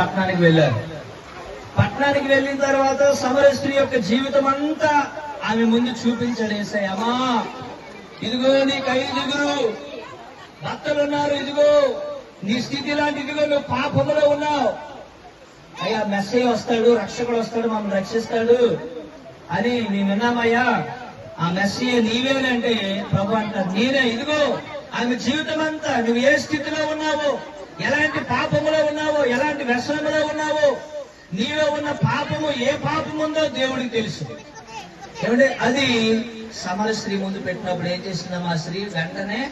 పట్టణానికి వెళ్ళారు. పట్టణానికి వెళ్ళిన తర్వాత సమర స్త్రీ యొక్క జీవితం అంతా ఆమె ముందు చూపించాడు ఏసయ్య. ఇదిగో నీకు ఐదుగురు భక్తులు ఉన్నారు ఇదిగో నీ స్థితి లాంటి ఇదిగో నువ్వు పాపములో ఉన్నావు. అయ్యా మెస్సయ్య వస్తాడు రక్షకుడు వస్తాడు మమ్మల్ని రక్షిస్తాడు అని నేను విన్నామయ్యా. ఆ మెస్సయ్య నీవేనంటే ప్రభు అంటారు నేనే ఇదిగో ఆమె జీవితం అంతా నువ్వు ఏ స్థితిలో ఉన్నావో ఎలాంటి పాపములో ఉన్నావో ఎలాంటి ఉన్నావో నీలో ఉన్న పాపము ఏ పాపము ఉందో దేవుడికి తెలుసు. ఏమంటే అది సమర స్త్రీ ముందు పెట్టినప్పుడు ఏం చేసిందమ్మా ఆ స్త్రీ? వెంటనే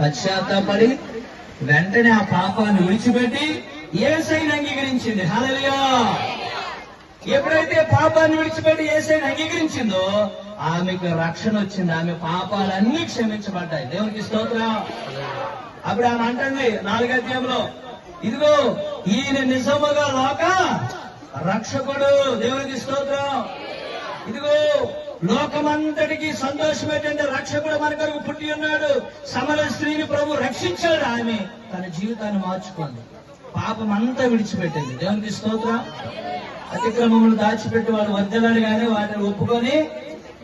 పశ్చాత్తాపడి వెంటనే ఆ పాపాన్ని విడిచిపెట్టి ఏసైని అంగీకరించింది. హలలియా ఎప్పుడైతే పాపాన్ని విడిచిపెట్టి ఏసైని అంగీకరించిందో ఆమెకు రక్షణ వచ్చింది. ఆమె పాపాలన్నీ క్షమించబడ్డాయి. దేవునికి స్తోత్రం. అప్పుడు ఆమె అంటుంది నాలుగో అధ్యాయంలో ఇదిగో ఈయన నిజముగా లోక రక్షకుడు. దేవునికి స్తోత్రం. ఇదిగో లోకమంతటికి సంతోషం ఏంటంటే రక్షకుడు మన కొరకు పుట్టి ఉన్నాడు. సమర స్త్రీని ప్రభు రక్షించాడు ఆమె. తన జీవితాన్ని మార్చుకుంది. పాపం అంతా విడిచిపెట్టింది. దేవునికి స్తోత్రం. అతిక్రమములు దాచిపెట్టి వాళ్ళు వద్దలాడు కానీ వాటిని ఒప్పుకొని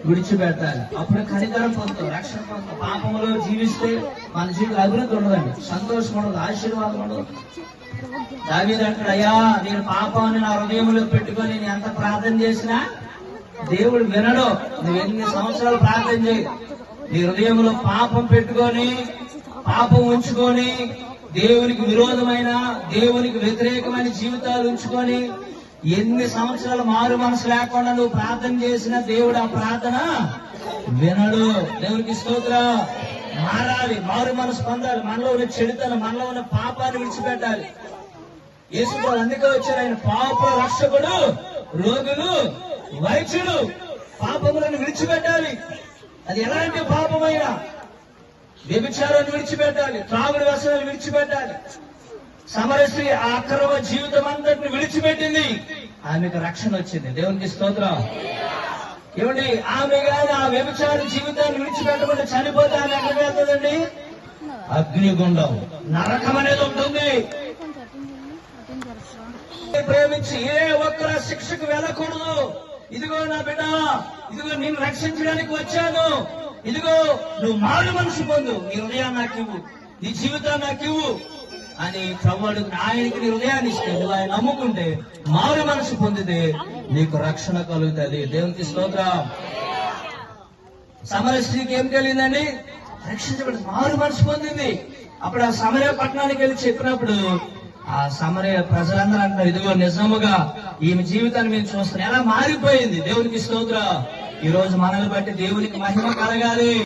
విడిచిపెట్టాలి. అప్పుడు కనికరం పొందుతాం రక్షణ పొందుతాం. పాపంలో జీవిస్తే మన జీవితం అభివృద్ధి ఉండదండి. సంతోషం ఉండదు ఆశీర్వాదం ఉండదు. దావీదు అంటాడు అయ్యా నేను పాపాన్ని నా హృదయంలో పెట్టుకొని నేను ఎంత ప్రార్థన చేసినా దేవుడు వినడు. నువ్వు ఎన్ని సంవత్సరాలు ప్రార్థన చేయి. నీ హృదయంలో పాపం పెట్టుకొని పాపం ఉంచుకొని దేవునికి విరోధమైన దేవునికి వ్యతిరేకమైన జీవితాలు ఉంచుకొని ఎన్ని సంవత్సరాలు మారు మనసు లేకుండా నువ్వు ప్రార్థన చేసిన దేవుడు ఆ ప్రార్థన వినడు. దేవునికి స్తోత్రం. మారాలి. మారు మనసు పొందాలి. మనలో ఉన్న చెడుతనం మనలో ఉన్న పాపాన్ని విడిచిపెట్టాలి. యేసుప్రభు అందుకే వచ్చారు. ఆయన పాప రక్షకుడు రోగులు వైద్యుడు పాపములను విడిచిపెట్టాలి. అది ఎలాంటి పాపమైనా వ్యభిచారాన్ని విడిచిపెట్టాలి. త్రాగుడు వ్యసనాలు విడిచిపెట్టాలి. సమరశ్రీ ఆ అక్రమ జీవితం అంతటిని విడిచిపెట్టి ఆమెకు రక్షణ వచ్చింది. దేవునికి స్తోత్రం. ఏమండి? ఆమె కానీ ఆ వ్యభిచార జీవితాన్ని విడిచిపెట్టకుండా చనిపోతే ఆమె ఎక్కడికి వెళ్తుందండి? అగ్నిగుండం. నరకం అనేది ఉంటుంది. ప్రేమించి ఏ ఒక్కరు శిక్షకు వెళ్ళకూడదు. ఇదిగో నా బిడ్డ ఇదిగో నేను రక్షించడానికి వచ్చాను. ఇదిగో నువ్వు మారు మనసు పొందు. నీ హృదయాన్ని నాకు ఇవ్వు నీ జీవితాన్ని నాకు ఇవ్వు అని ప్రభుడు ఆయనకి నీ హృదయాన్ని ఇస్తే నువ్వు ఆయన నమ్ముకుంటే మారు మనసు పొందితే నీకు రక్షణ కలుగుతుంది. దేవునికి స్తోత్రం. సమర స్త్రీకి ఏం కలిగిందండి రక్షించబడి మారు మనసు పొందింది. అప్పుడు ఆ సమరయ పట్టణానికి వెళ్ళి చెప్పినప్పుడు ఆ సమరయ ప్రజలందరూ అంటారు ఇదిగో నిజముగా ఈమె జీవితాన్ని మేము చూస్తున్నాం. ఎలా మారిపోయింది? దేవునికి స్తోత్ర. ఈ రోజు మనల్ని బట్టి దేవునికి మహిమ కలగాలి.